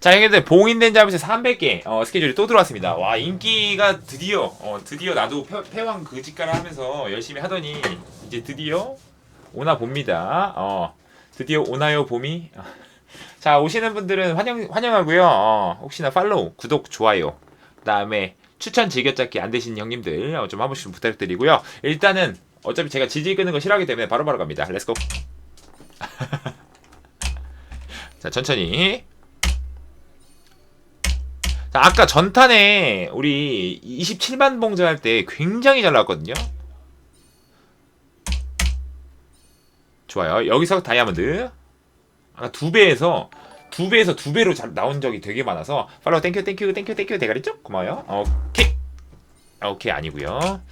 자, 형님들 봉인된 자물쇠 300개 어, 스케줄이 또 들어왔습니다. 와 인기가 드디어 어, 드디어 나도 패, 패왕 그 직가를 하면서 열심히 하더니 이제 드디어 오나 봅니다. 어, 드디어 오나요 봄이. 자 오시는 분들은 환영 환영하고요. 어, 혹시나 팔로우, 구독, 좋아요, 그다음에 추천 즐겨찾기 안 되신 형님들 어, 좀한 번씩 좀 부탁드리고요. 일단은 어차피 제가 지지 끄는 거 싫어하기 때문에 바로바로 갑니다. 렛츠고. 자 천천히. 자, 아까 전탄에 우리 27만 봉제 할 때 굉장히 잘 나왔거든요. 좋아요. 여기서 다이아몬드. 아까 두 배에서 두 배에서 두 배로 잘 나온 적이 되게 많아서 팔로우 땡큐 땡큐 땡큐 땡큐 대가리 쪽 고마워요. 오케이. 오케이 아니고요.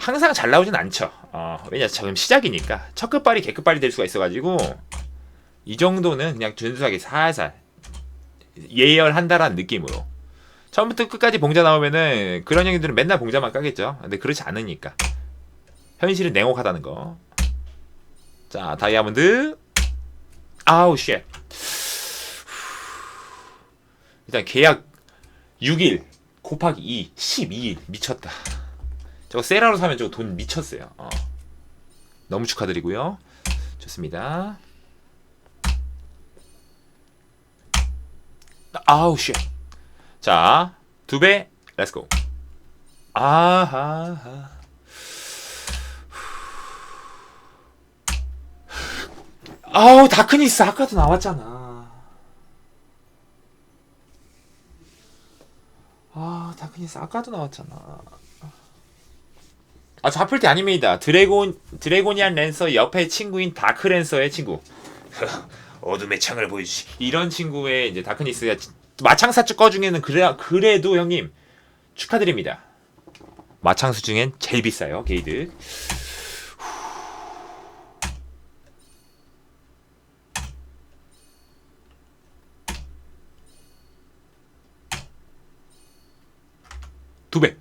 항상 잘 나오진 않죠. 어, 왜냐 지금 시작이니까 첫 끝발이 개 끝발이 될 수가 있어가지고 이 정도는 그냥 준수하게 살살 예열한다라는 느낌으로 처음부터 끝까지 봉자 나오면은 그런 형님들은 맨날 봉자만 까겠죠. 근데 그렇지 않으니까 현실은 냉혹하다는 거. 자 다이아몬드 아우 쉣 일단 계약 6일 곱하기 2 12일 미쳤다. 저거 세라로 사면 저거 돈 미쳤어요. 어. 너무 축하드리고요. 좋습니다. 아우 쉣. 자, 두 배. 렛츠고. 아하. 아우 다크니스 아까도 나왔잖아. 아 다크니스 아까도 나왔잖아. 아 잡힐 때 아닙니다. 드래곤 드래곤이안 랜서 옆에 친구인 다크 랜서의 친구. 어둠의 창을 보여주시. 이런 친구의 이제 다크니스가 마창사주 거 중에는 그래 그래도 형님 축하드립니다. 마창수 중엔 제일 비싸요 게이드. 두 배.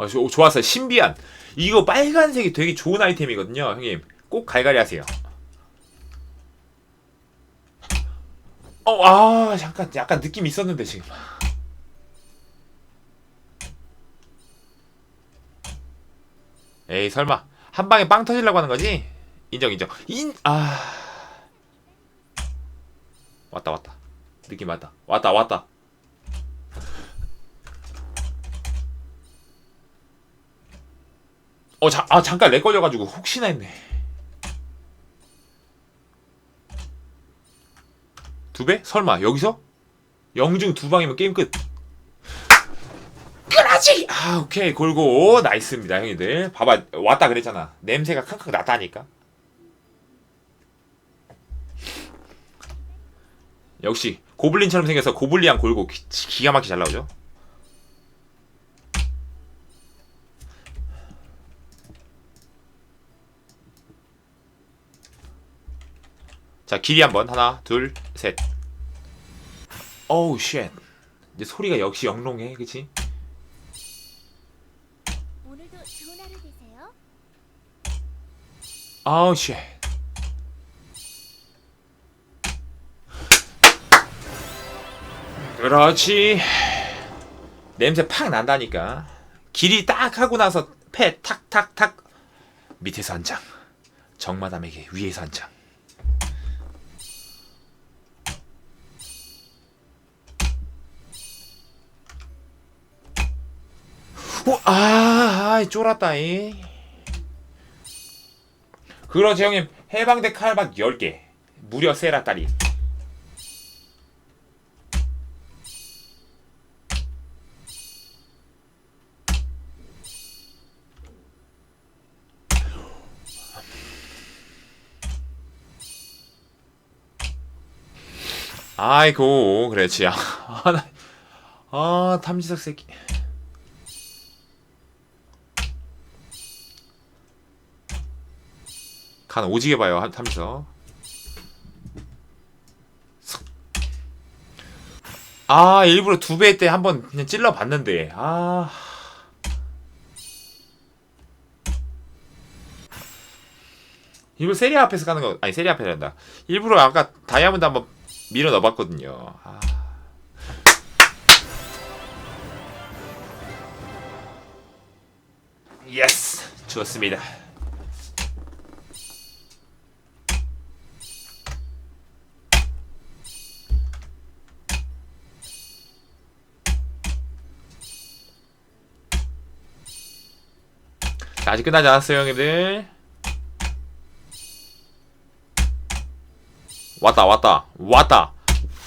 아, 조- 좋았어요. 신비한. 이거 빨간색이 되게 좋은 아이템이거든요, 형님. 꼭 갈갈이 하세요. 어, 아, 잠깐, 약간 느낌 있었는데, 지금. 에이, 설마. 한 방에 빵 터지려고 하는 거지? 인정, 인정. 인, 아. 왔다, 왔다. 느낌 왔다. 왔다, 왔다. 어, 자, 아, 잠깐 렉 걸려가지고 혹시나 했네. 두 배? 설마 여기서? 영중 두 방이면 게임 끝. 그러지! 아, 오케이 골고 나이스입니다, 형님들. 봐봐, 왔다 그랬잖아. 냄새가 칵칵 났다니까. 역시 고블린처럼 생겨서 고블리안 골고 기, 기가 막히게 잘 나오죠. 자 길이 한번. 하나 둘 셋. 어우 쉣 이제 소리가 역시 영롱해 그치? 오늘도 좋은 하루 되세요. 아우 쉣 그렇지. 냄새 팍 난다니까. 길이 딱 하고 나서 패 탁탁탁 밑에서 한 장. 정마담에게 위에서 한장 오, 아, 아이, 쫄았다, 이. 그렇지, 형님. 해방대 칼박 10개. 무려 세라 딸이. 아이고, 그렇지. 아, 나, 아, 탐지석 새끼. 간 오지게 봐요 한- 하면서. 아 일부러 두 배 때 한번 그냥 찔러 봤는데. 아. 일부러 세리 앞에서 가는 거 아니 세리 앞에란다. 일부러 아까 다이아몬드 한번 밀어 넣어봤거든요. 아. 예스 좋습니다 자, 아직 끝나지 않았어요, 형님들. 왔다, 왔다, 왔다,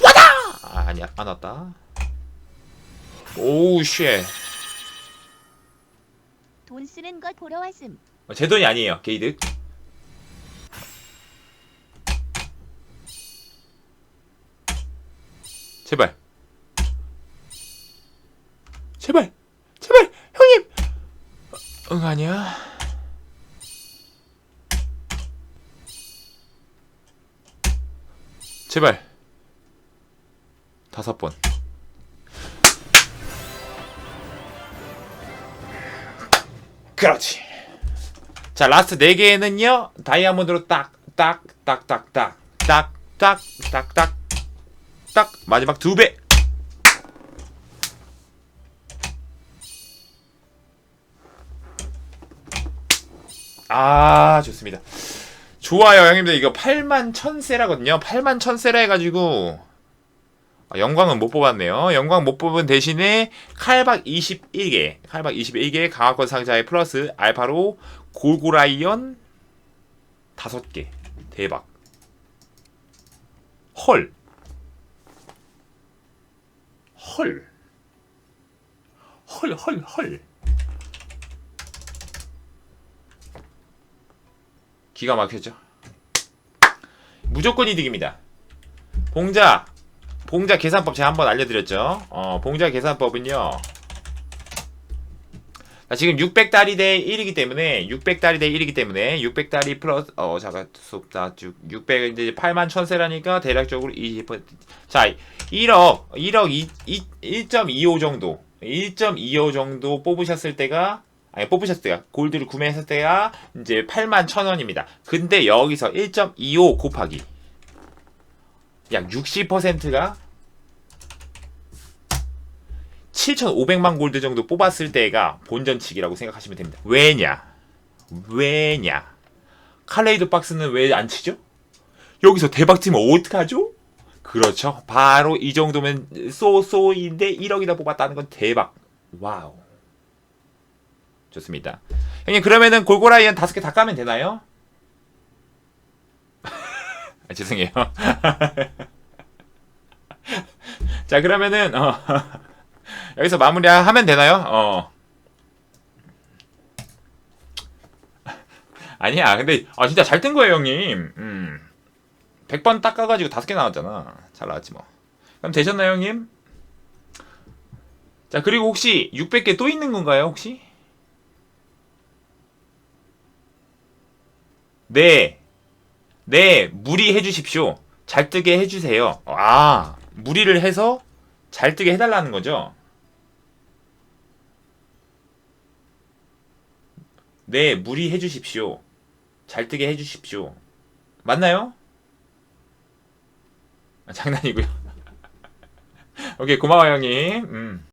왔다! 아, 아니야, 안 왔다. 오우, 쉣. 돈 쓰는 것 보러 왔음. 어, 제 돈이 아니에요, 게이드. 제발. 제발. 응, 아니야. 제발. 다섯 번. 그렇지. 자 라스트 4개는요 다이아몬드로 딱 딱 딱 딱 딱 딱 딱 딱딱딱 마지막 두배 아 좋습니다 좋아요 형님들 이거 8만 1000세라거든요 8만 1000세라 해가지고 아, 영광은 못 뽑았네요. 영광 못 뽑은 대신에 칼박 21개, 칼박 21개 강화권 상자에 플러스 알파로 골고라이언 5개. 대박. 헐. 헐. 헐, 헐, 헐. 기가 막혔죠? 무조건 이득입니다. 봉자 봉자 계산법 제가 한번 알려드렸죠. 어, 봉자 계산법은요. 자, 지금 600달이 대 1이기 때문에 600달이 대 1이기 때문에 600달이 플러스 어 잠깐 수다 600 이제 8만 1000세라니까 대략적으로 20%. 자, 1억 1억 2, 2 1.25 정도 1.25 정도 뽑으셨을 때가 아니 뽑으셨을 때가 골드를 구매했을 때가 이제 8만 1000원입니다. 근데 여기서 1.25 곱하기 약 60%가 7,500만 골드 정도 뽑았을 때가 본전치기라고 생각하시면 됩니다. 왜냐? 왜냐? 칼레이도 박스는 왜 안 치죠? 여기서 대박 치면 어떡하죠? 그렇죠. 바로 이 정도면 쏘쏘인데 1억이나 뽑았다는 건 대박. 와우. 좋습니다. 형님 그러면은 골고라이언 다섯 개 다 까면 되나요? 아, 죄송해요. 자 그러면은 어, 여기서 마무리하면 되나요? 어. 아니야 근데 아 진짜 잘뜬 거예요 형님. 음. 100번 닦아 가지고 다섯 개 나왔잖아. 잘 나왔지 뭐. 그럼 되셨나요 형님? 자 그리고 혹시 600개 또 있는 건가요 혹시? 네. 네, 무리해 주십시오. 잘 뜨게 해 주세요. 아, 무리를 해서 잘 뜨게 해 달라는 거죠. 네, 무리해 주십시오. 잘 뜨게 해 주십시오. 맞나요? 아, 장난이고요. 오케이, 고마워 형님. 음.